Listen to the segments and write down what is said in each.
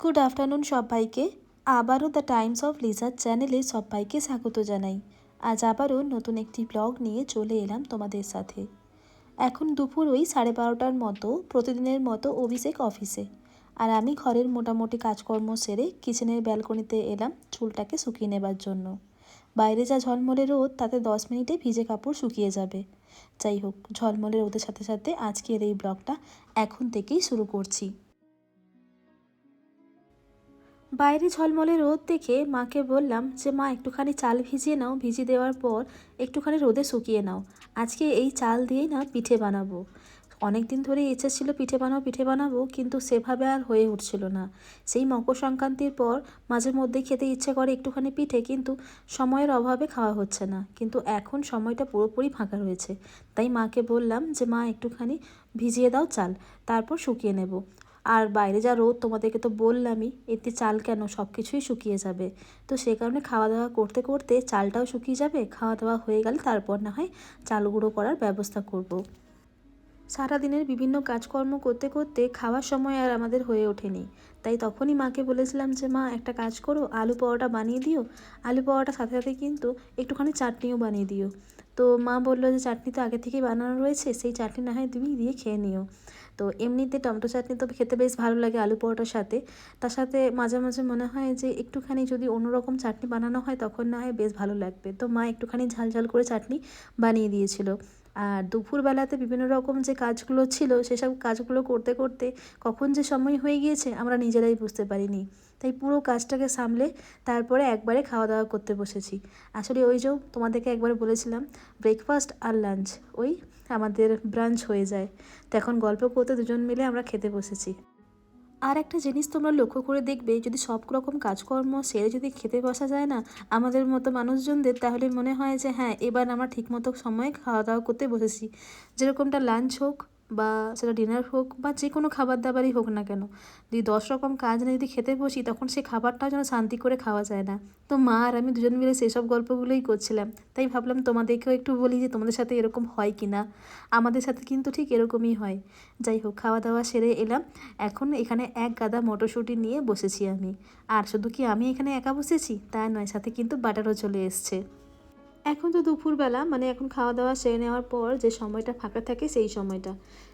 Good afternoon সবাইকে। আবারও the Times of লিজার চ্যানেলে সবাইকে স্বাগত জানাই। আজ আবারও নতুন একটি ব্লগ নিয়ে চলে এলাম তোমাদের সাথে। এখন দুপুর ওই সাড়ে বারোটার মতো, প্রতিদিনের মতো অভিষেক অফিসে আর আমি ঘরের মোটামুটি কাজকর্ম সেরে কিচেনের ব্যালকনিতে এলাম চুলটাকে শুকিয়ে নেবার জন্য। বাইরে যা ঝলমলে রোদ, তাতে দশ মিনিটে ভিজে কাপড় শুকিয়ে যাবে। যাই হোক, ঝলমলে রোদের সাথে সাথে আজকের এই ব্লগটা এখন থেকেই শুরু করছি। বাইরে ঝলমলে রোদ দেখে মাকে বললাম যে, মা, একটুখানি চাল ভিজিয়ে নাও। ভিজিয়ে দেওয়ার পর একটুখানি রোদে শুকিয়ে নাও। আজকে এই চাল দিয়েই না পিঠে বানাবো। অনেক দিন ধরে ইচ্ছে ছিল পিঠে বানাবো পিঠে বানাবো, কিন্তু সেভাবে আর হয়ে উঠছিল না। সেই মকর সংক্রান্তির পর মাঝে মধ্যে খেতে ইচ্ছে করে একটুখানি পিঠে, কিন্তু সময়ের অভাবে খাওয়া হচ্ছে না। কিন্তু এখন সময়টা পুরোপুরি ফাঁকা রয়েছে। তাই মাকে বললাম যে, মা, একটুখানি ভিজিয়ে দাও চাল, তারপর শুকিয়ে নেব। আর বাইরে যা রোদ, তোমাদেরকে তো বললামই, এতে চাল কেন? সব কিছুই শুকিয়ে যাবে। তো সে কারণে খাওয়া দাওয়া করতে করতে চালটাও শুকিয়ে যাবে খাওয়া দাওয়া হয়ে গেলে তারপর না হয় চাল গুঁড়ো করার ব্যবস্থা করব। সারাদিনের বিভিন্ন কাজকর্ম করতে করতে খাওয়ার সময় আর আমাদের হয়ে ওঠেনি। তাই তখনই মাকে বলেছিলাম যে, মা, একটা কাজ করো, আলু পরোটা বানিয়ে দিও। আলু পরোটা সাথে সাথে কিন্তু একটুখানি চাটনিও বানিয়ে দিও। তো মা বলল যে চাটনি তো আগে থেকেই বানানো রয়েছে, সেই চাটনি না হয় তুমি দিয়ে খেয়ে নিও। তো এমনিতে টমেটো চাটনি তো খেতে বেশ ভালো লাগে আলু পরোটার সাথে। তার সাথে মাঝে মাঝে মনে হয় যে একটুখানি যদি অন্যরকম চাটনি বানানো হয় তখন না হয় বেশ ভালো লাগবে। তো মা একটুখানি ঝাল ঝাল করে চাটনি বানিয়ে দিয়েছিল। আর দুপুরবেলাতে বিভিন্ন রকম যে কাজগুলো ছিল, সেসব কাজগুলো করতে করতে কখন যে সময় হয়ে গিয়েছে আমরা নিজেরাই বুঝতে পারিনি। তাই পুরো কাজটাকে সামলে তারপরে একবারে খাওয়া দাওয়া করতে বসেছি। আসলে ওই যে তোমাদেরকে একবার বলেছিলাম ব্রেকফাস্ট আর লাঞ্চ ওই আমাদের ব্রাঞ্চ হয়ে যায়। তো এখন গল্প করতে দুজন মিলে আমরা খেতে বসেছি। আর একটা জিনিস তোমরা লক্ষ্য করে দেখবে, যদি সব রকম কাজকর্ম সেরে যদি খেতে বসা যায় না আমাদের মতো মানুষজনদের, তাহলে মনে হয় যে হ্যাঁ এবার আমরা ঠিকমতো সময়ে খাওয়া দাওয়া করতে বসেছি। যেরকমটা লাঞ্চ হোক বা সেটা ডিনার হোক বা যে কোনো খাবার দাবারই হোক না কেন, যদি দশ রকম কাজ নিয়ে যদি খেতে বসি, তখন সে খাবারটাও যেন শান্তি করে খাওয়া যায় না। তো মা আর আমি দুজন মিলে সেসব গল্পগুলোই করছিলাম। তাই ভাবলাম তোমাদেরকেও একটু বলি যে তোমাদের সাথে এরকম হয় কি না আমাদের সাথে কিন্তু ঠিক এরকমই হয়। যাই হোক খাওয়া দাওয়া সেরে এলাম। এখন এখানে এক গাদা মটরশুঁটি নিয়ে বসেছি আমি। আর শুধু কি আমি এখানে একা বসেছি? তা নয়, সাথে কিন্তু বাটারও চলে এসছে। এখন তো দুপুরবেলা মানে এখন খাওয়া দাওয়া সেরে নেওয়ার পর যে সময়টা ফাঁকা থাকে সেই সময়টা।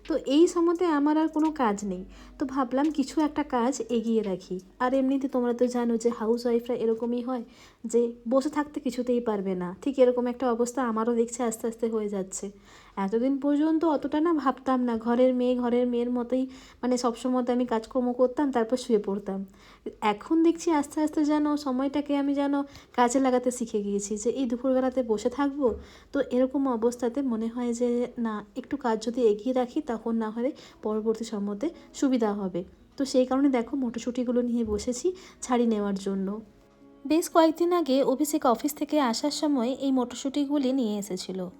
তো এই সময়তে আমার আর কোনো কাজ নেই। তো ভাবলাম কিছু একটা কাজ এগিয়ে রাখি। আর এমনিতে তোমরা তো জানো যে হাউস ওয়াইফরা এরকমই হয় যে বসে থাকতে কিছুতেই পারবে না। ঠিক এরকম একটা অবস্থা আমারও দেখছে আস্তে আস্তে হয়ে যাচ্ছে। এতদিন পর্যন্ত অতটা না ভাবতাম না। ঘরের মেয়ে, ঘরের মেয়ের মতোই মানে সবসময় আমি কাজকর্ম করতাম, তারপর শুয়ে পড়তাম। এখন দেখছি আস্তে আস্তে যেন সময়টাকে আমি যেন কাজে লাগাতে শিখে গিয়েছি যে এই দুপুরবেলাতে বসে থাকব। তো এরকম অবস্থাতে মনে হয় যে না, একটু কাজ যদি এগিয়ে রাখি তখন না হলে পরবর্তী সময়তে সুবিধা হবে। তো সেই কারণে দেখো মটরশুঁটিগুলো নিয়ে বসেছি ছাড়ি নেওয়ার জন্য। বেশ কয়েকদিন আগে অভিষেক অফিস থেকে আসার সময় এই মটরশুঁটিগুলি নিয়ে এসেছিল।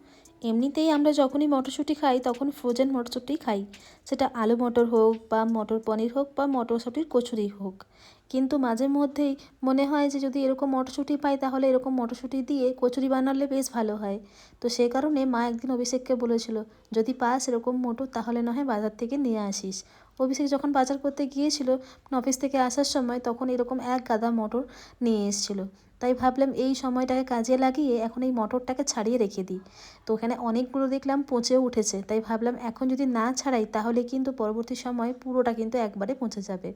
এমনিতেই আমরা যখনই মটরশুঁটি খাই, তখন ফ্রোজেন মটরশুঁটি খাই। সেটা আলু মটর হোক বা মটর পনির হোক বা মটরশুঁটির কচুরি হোক। কিন্তু মাঝে মধ্যেই মনে হয় যে যদি এরকম মটরশুঁটি পাই, তাহলে এরকম মটরশুঁটি দিয়ে কচুরি বানালে বেশ ভালো হয়। তো সে কারণে মা একদিন অভিষেককে বলেছিল, যদি পাস এরকম মটর তাহলে না হয় বাজার থেকে নিয়ে আসিস। অভিষেক যখন বাজার করতে গিয়েছিল অফিস থেকে আসার সময়, তখন এরকম এক গাদা মটর নিয়ে এসেছিল। তাই ভাবলাম এই সময়টাকে কাজে লাগিয়ে এখন এই মটরটাকে ছাড়িয়ে রেখে দিই। তো ওখানে অনেকগুলো দেখলাম পচেও উঠেছে, তাই ভাবলাম এখন যদি না ছাড়াই তাহলে কিন্তু পরবর্তী সময় পুরোটা কিন্তু একবারে পচে যাবে।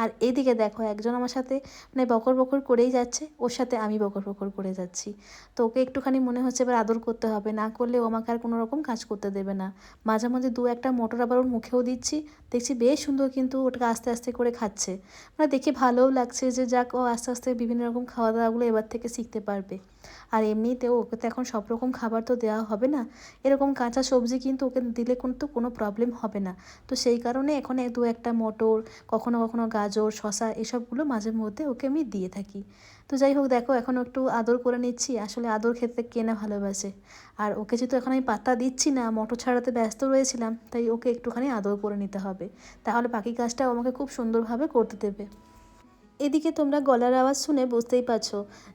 আর এদিকে দেখো একজন আমার সাথে মানে বকর বকর করেই যাচ্ছে, ওর সাথে আমি বকর বকর করে যাচ্ছি। তো ওকে একটুখানি মনে হচ্ছে এবার আদর করতে হবে, না করলে ও আমাকে আর কোনো রকম কাজ করতে দেবে না। মাঝে মাঝে দু একটা মটর আবার ওর মুখেও দিচ্ছি, দেখছি বেশ সুন্দর কিন্তু ওটাকে আস্তে আস্তে করে খাচ্ছে। মানে দেখে ভালোও লাগছে যে যাক ও আস্তে আস্তে বিভিন্ন রকম খাওয়া দাওয়াগুলো এবার থেকে শিখতে পারবে। আর এমনিতেও ওকে তো এখন সব রকম খাবার তো দেওয়া হবে না। এরকম কাঁচা সবজি কিন্তু ওকে দিলে কিন্তু কোনো প্রবলেম হবে না। তো সেই কারণে এখন দু একটা মটর, কখনো কখনো গাজর শশা এসবগুলো মাঝে মধ্যে ওকে আমি দিয়ে থাকি। তো যাই হোক, দেখো এখন একটু আদর করে নিচ্ছি। আসলে আদর খেতে কেনা ভালোবাসে। আর ওকে যেহেতু এখন আমি পাতা দিচ্ছি না, মটর ছাড়াতে ব্যস্ত রয়েছিলাম, তাই ওকে একটুখানি আদর করে নিতে হবে। তাহলে বাকি কাজটাও আমাকে খুব সুন্দরভাবে করতে দেবে। এদিকে তোমরা গলার আওয়াজ শুনে বুঝতেই পারছ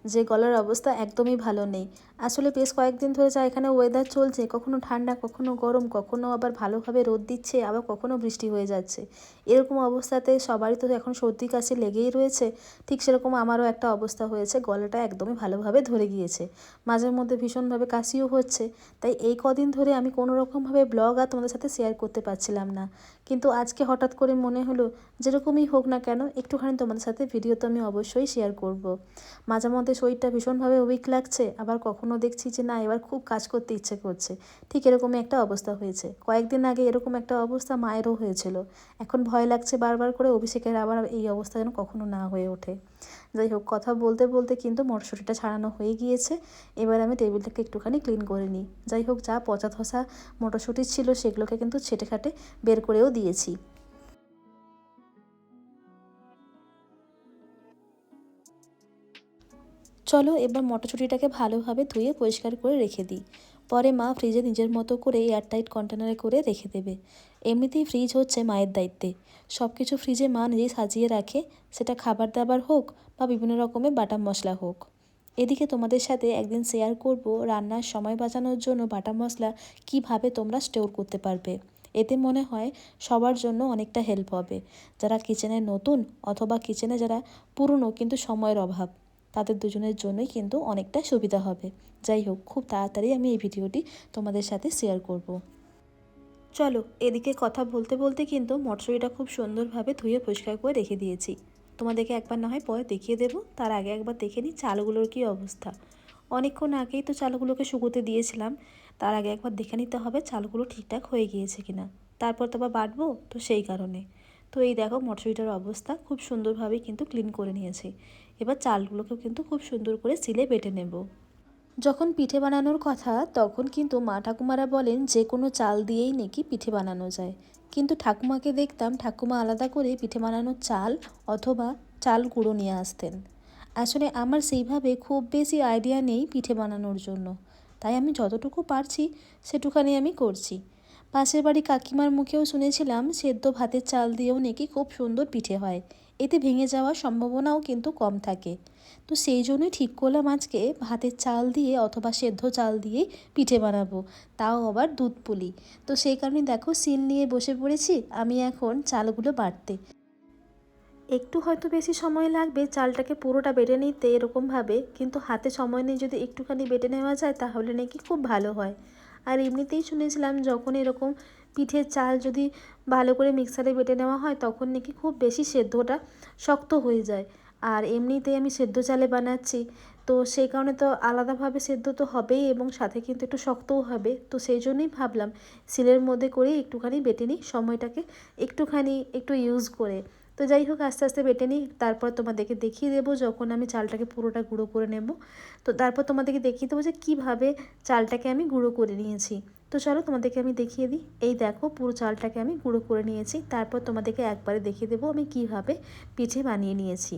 যে গলার অবস্থা একদমই ভালো নেই। আসলে বেশ কয়েকদিন ধরে যা এখানে ওয়েদার চলছে, কখনো ঠান্ডা, কখনো গরম, কখনো আবার ভালোভাবে রোদ দিচ্ছে, আবার কখনো বৃষ্টি হয়ে যাচ্ছে। এরকম অবস্থাতে সবারই তো এখন সর্দি, কাশি লেগেই রয়েছে। ঠিক সেরকম আমারও একটা অবস্থা হয়েছে, গলাটা একদমই ভালোভাবে ধরে গিয়েছে। মাঝের মধ্যে ভীষণভাবে কাশিও হচ্ছে। তাই এই কদিন ধরে আমি কোনো রকমভাবে ব্লগ আর তোমাদের সাথে শেয়ার করতে পারছিলাম না। কিন্তু আজকে হঠাৎ করে মনে হলো, যেরকমই হোক না কেন, একটুখানি তোমাদের সাথে ভিডিও তো আমি অবশ্যই শেয়ার করব। মাঝে মধ্যে শরীরটা ভীষণভাবে উইক লাগছে, আবার কখনো দেখছি যে না, এবার খুব কাজ করতে ইচ্ছে করছে। ঠিক এরকমই একটা অবস্থা হয়েছে। কয়েকদিন আগে এরকম একটা অবস্থা মায়েরও হয়েছিল। এখন ভয় লাগছে বারবার করে অভিষেকের আবার এই অবস্থা যেন কখনো না হয়ে ওঠে। যাই হোক, কথা বলতে বলতে কিন্তু মটরশুঁটিটা ছাড়ানো হয়ে গিয়েছে। এবার আমি টেবিলটাকে একটুখানি ক্লিন করে নিই। যাই হোক, যা পচা ধসা মটরশুঁটি ছিল সেগুলোকে কিন্তু ছেটে খাটে বের করেও দিয়েছি। চলো এবার মটরশুঁটিটাকে ভালোভাবে ধুয়ে পরিষ্কার করে রেখে দিই। পরে মা ফ্রিজে নিজের মতো করে এয়ারটাইট কন্টেনারে করে রেখে দেবে। এমনিতেই ফ্রিজ হচ্ছে মায়ের দায়িত্বে। সব কিছু ফ্রিজে মা নিজেই সাজিয়ে রাখে। সেটা খাবার দাবার হোক বা বিভিন্ন রকমের বাটাম মশলা হোক। এদিকে তোমাদের সাথে একদিন শেয়ার করব রান্নার সময় বাঁচানোর জন্য বাটা মশলা কীভাবে তোমরা স্টোর করতে পারবে। এতে মনে হয় সবার জন্য অনেকটা হেল্প হবে। যারা কিচেনে নতুন অথবা কিচেনে যারা পুরনো কিন্তু সময়ের অভাব। তাদের দুজনের জন্যই কিন্তু অনেকটা সুবিধা হবে। যাই হোক, খুব তাড়াতাড়ি আমি এই ভিডিওটি তোমাদের সাথে শেয়ার করব। চলো, এদিকে কথা বলতে বলতে কিন্তু মটরশুঁটিটা খুব সুন্দরভাবে ধুয়ে পরিষ্কার করে রেখে দিয়েছি। তোমাদেরকে একবার না হয় পরে দেখিয়ে দেবো, তার আগে একবার দেখে নিই চালগুলোর কী অবস্থা। অনেকক্ষণ আগেই তো চালগুলোকে শুকোতে দিয়েছিলাম, তার আগে একবার দেখে নিতে হবে চালগুলো ঠিকঠাক হয়ে গিয়েছে কিনা। তারপর তো আবার বাটবো, তো সেই কারণে। তো এই দেখো মটরশুঁটিটার অবস্থা, খুব সুন্দরভাবে কিন্তু ক্লিন করে নিয়েছি। এবার চালগুলোকেও কিন্তু খুব সুন্দর করে সিলে বেটে নেব। যখন পিঠে বানানোর কথা, তখন কিন্তু মা ঠাকুমারা বলেন যে কোনো চাল দিয়েই নাকি পিঠে বানানো যায়। কিন্তু ঠাকুমাকে দেখতাম ঠাকুমা আলাদা করে পিঠে বানানোর চাল অথবা চাল গুঁড়ো নিয়ে আসতেন। আসলে আমার সেইভাবে খুব বেশি আইডিয়া নেই পিঠে বানানোর জন্য। তাই আমি যতটুকু পারছি সেটুখানি আমি করছি। পাশের বাড়ি কাকিমার মুখেও শুনেছিলাম, সেদ্ধ ভাতের চাল দিয়েও নাকি খুব সুন্দর পিঠে হয়। এতে ভেঙে যাওয়ার সম্ভাবনাও কিন্তু কম থাকে। তো সেই জন্যই ঠিক করলাম আজকে ভাতের চাল দিয়ে অথবা সেদ্ধ চাল দিয়েই পিঠে বানাবো। তাও আবার দুধ পুলি। তো সেই কারণে দেখো সিল নিয়ে বসে পড়েছি, আমি এখন চালগুলো বাটতে একটু হয়তো বেশি সময় লাগবে চালটাকে পুরোটা বেটে নিতে এরকমভাবে, কিন্তু হাতে সময় নিয়ে যদি একটুখানি বেটে নেওয়া যায় তাহলে নাকি খুব ভালো হয়। আর এমনিতেই শুনেছিলাম যখন এরকম পিঠের চাল যদি ভালো করে মিক্সারে বেটে নেওয়া হয়, তখন নাকি খুব বেশি সেদ্ধটা শক্ত হয়ে যায়। আর এমনিতেই আমি সেদ্ধ চালে বানাচ্ছি, তো সেই কারণে তো আলাদাভাবে সেদ্ধ তো হবেই এবং সাথে কিন্তু একটু শক্তও হবে। তো সেই জন্যই ভাবলাম সিলের মধ্যে করেই একটুখানি বেটে নিই, সময়টাকে একটুখানি একটু ইউজ করে। তো যাই হোক, আস্তে আস্তে বেটে নিই, তারপর তোমাদেরকে দেখিয়ে দেবো যখন আমি চালটাকে পুরোটা গুঁড়ো করে নেব। তো তারপর তোমাদেরকে দেখিয়ে দেবো যে কীভাবে চালটাকে আমি গুঁড়ো করে নিয়েছি। তো চলো তোমাদেরকে আমি দেখিয়ে দিই। এই দেখো পুরো চালটাকে আমি গুঁড়ো করে নিয়েছি। তারপর তোমাদেরকে একবারে দেখিয়ে দেবো আমি কীভাবে পিঠে বানিয়ে নিয়েছি।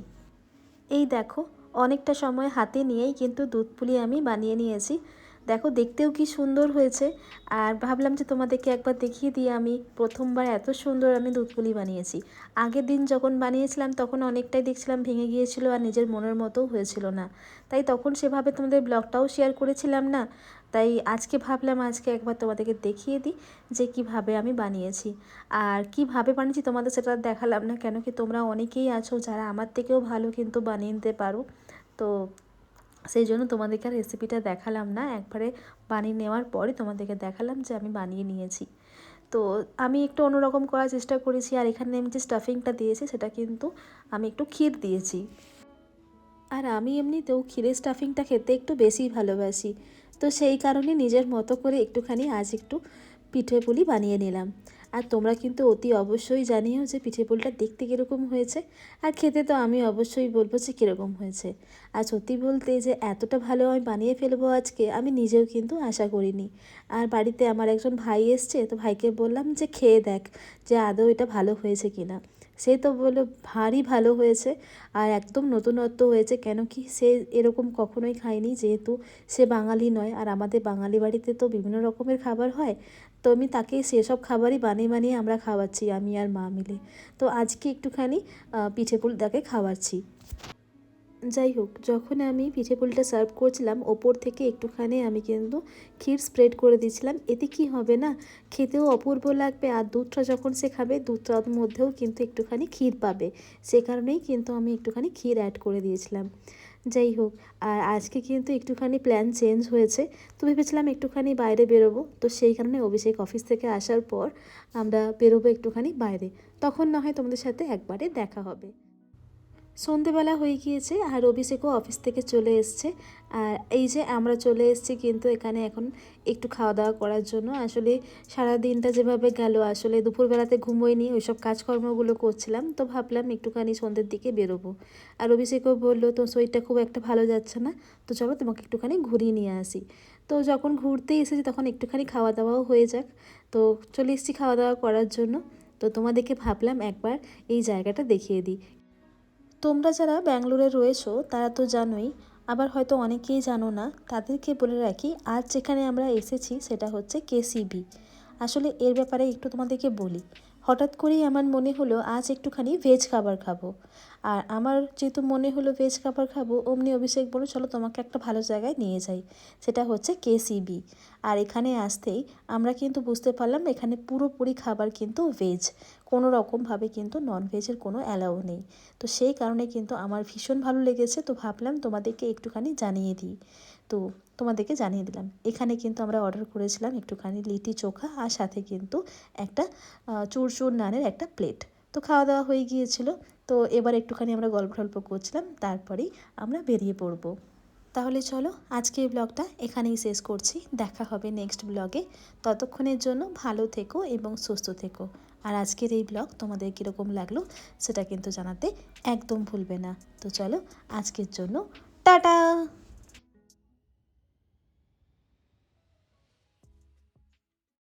এই দেখো অনেকটা সময় হাতে নিয়েই কিন্তু দুধ পুলি আমি বানিয়ে নিয়েছি। দেখো দেখতেও কি সুন্দর হয়েছে। আর ভাবলাম যে তোমাদেরকে একবার দেখিয়ে দিয়ে আমি প্রথমবার এত সুন্দর আমি দুধ পুলি বানিয়েছি। আগের দিন যখন বানিয়েছিলাম তখন অনেকটাই দেখছিলাম ভেঙে গিয়েছিল আর নিজের মনের মতোও হয়েছিল না। তাই তখন সেভাবে তোমাদের ব্লগটাও শেয়ার করেছিলাম না। তাই আজকে ভাবলাম আজকে একবার তোমাদেরকে দেখিয়ে দিই যে কীভাবে আমি বানিয়েছি। আর কীভাবে বানিয়েছি তোমাদের সেটা দেখালাম না, কেন কি তোমরা অনেকেই আছো যারা আমার থেকেও ভালো কিন্তু বানিয়ে নিতে পারো। তো সেই জন্য তোমাদেরকে আর রেসিপিটা দেখালাম না, একবারে বানিয়ে নেওয়ার পরে তোমাদেরকে দেখালাম যে আমি বানিয়ে নিয়েছি। তো আমি একটু অন্যরকম করার চেষ্টা করেছি, আর এখানে আমি যে স্টাফিংটা দিয়েছি সেটা কিন্তু আমি একটু ক্ষীর দিয়েছি। আর আমি এমনিতেও ক্ষীরের স্টাফিংটা খেতে একটু বেশি ভালোবাসি। তো সেই কারণে নিজের মতো করে একটুখানি আজ একটু পিঠে পুলি বানিয়ে নিলাম। আর তোমরা কিন্তু অতি অবশ্যই জানিও যে পিঠে পুলিটা দেখতে কীরকম হয়েছে। আর খেতে তো আমি অবশ্যই বলব যে কীরকম হয়েছে। আর সত্যি বলতে যে এতটা ভালো আমি বানিয়ে ফেলব আজকে, আমি নিজেও কিন্তু আশা করিনি। আর বাড়িতে আমার একজন ভাই এসছে, তো ভাইকে বললাম যে খেয়ে দেখ যে আদৌ এটা ভালো হয়েছে কিনা। সে তো বলল, ভারী ভালো হয়েছে আর একদম নতুনত্ব হয়েছে। কেন কি সে এরকম কখনোই খায়নি। যেহেতু সে বাঙালি নয় আর আমাদের বাঙালি বাড়িতে তো বিভিন্ন রকমের খাবার হয়, তো আমি তাকে সেসব খাবারই বানিয়ে বানিয়ে আমরা খাওয়াচ্ছি, আমি আর মা মিলে। তো আজকে একটুখানি পিঠে পুলটাকে খাওয়াচ্ছি। যাই হোক, যখন আমি পিঠে পুলিটা সার্ভ করছিলাম, ওপর থেকে একটুখানি আমি কিন্তু ক্ষীর স্প্রেড করে দিয়েছিলাম। এতে কি হবে না? খেতেও অপূর্ব লাগবে। আর দুধটা যখন সে খাবে, দুধটার মধ্যেও কিন্তু একটুখানি ক্ষীর পাবে। সে কারণেই কিন্তু আমি একটুখানি ক্ষীর অ্যাড করে দিয়েছিলাম। যাই হোক, আর আজকে কিন্তু একটুখানি প্ল্যান চেঞ্জ হয়েছে। তো ভেবেছিলাম একটুখানি বাইরে বেরোবো। তো সেই কারণে অভিষেক অফিস থেকে আসার পর আমরা বেরোবো একটুখানি বাইরে। তখন না হয় তোমাদের সাথে একবারে দেখা হবে। সন্ধেবেলা হয়ে গিয়েছে আর অভিষেকও অফিস থেকে চলে এসছে। আর এই যে আমরা চলে এসেছি কিন্তু এখানে এখন একটু খাওয়া দাওয়া করার জন্য। আসলে সারা দিনটা যেভাবে গেল, আসলে দুপুরবেলাতে ঘুমোইনি, ওইসব কাজকর্মগুলো করছিলাম। তো ভাবলাম একটুখানি সন্ধ্যের দিকে বেরোবো। আর অভিষেকও বলল তো শরীরটা খুব একটা ভালো যাচ্ছে না, তো চলো তোমাকে একটুখানি ঘুরিয়ে নিয়ে আসি। তো যখন ঘুরতে এসেছি তখন একটুখানি খাওয়া দাওয়াও হয়ে যাক। তো চলে এসেছি খাওয়া দাওয়া করার জন্য। তো তোমাদেরকে ভাবলাম একবার এই জায়গাটা দেখিয়ে দিই। তোমরা যারা ব্যাঙ্গালোরে রয়েছো, তারা তো জানোই, আবার হয়তো অনেকেই জানো না, তাদেরকে বলে রাখি, আজ যেখানে আমরা এসেছি সেটা হচ্ছে কেসিবি। আসলে এর ব্যাপারে একটু তোমাদেরকে বলি। হঠাৎ করেই আমার মনে হলো আজ একটুখানি ভেজ খাবার খাব। আর আমার যেহেতু মনে হলো ভেজ খাবার খাব, অমনি অভিষেক বলো চলো তোমাকে একটা ভালো জায়গায় নিয়ে যাই। সেটা হচ্ছে কেসিবি আর এখানে আসতেই আমরা কিন্তু বুঝতে পারলাম এখানে পুরোপুরি খাবার কিন্তু ভেজ কোনো রকমভাবে কিন্তু নন ভেজের কোনো অ্যালাউ নেই। তো সেই কারণে কিন্তু আমার ভীষণ ভালো লেগেছে, তো ভাবলাম তোমাদেরকে একটুখানি জানিয়ে দিই। তো তোমাদেরকে জানিয়ে দিলাম। এখানে কিন্তু আমরা অর্ডার করেছিলাম একটুখানি লিটি চোখা আর সাথে কিন্তু একটা চুরচুর নানের একটা প্লেট তো খাওয়া দাওয়া হয়ে গিয়েছিল। তো এবার একটুখানি আমরা গল্প টল্প করছিলাম, তারপরেই আমরা বেরিয়ে পড়ব। তাহলে চলো আজকে এই ব্লগটা এখানেই শেষ করছি। দেখা হবে নেক্সট ব্লগে ততক্ষণের জন্য ভালো থেকো এবং সুস্থ থেকো। আর আজকের এই ব্লগ তোমাদের কীরকম লাগল সেটা কিন্তু জানাতে একদম ভুলবে না। তো চলো আজকের জন্য টাটা!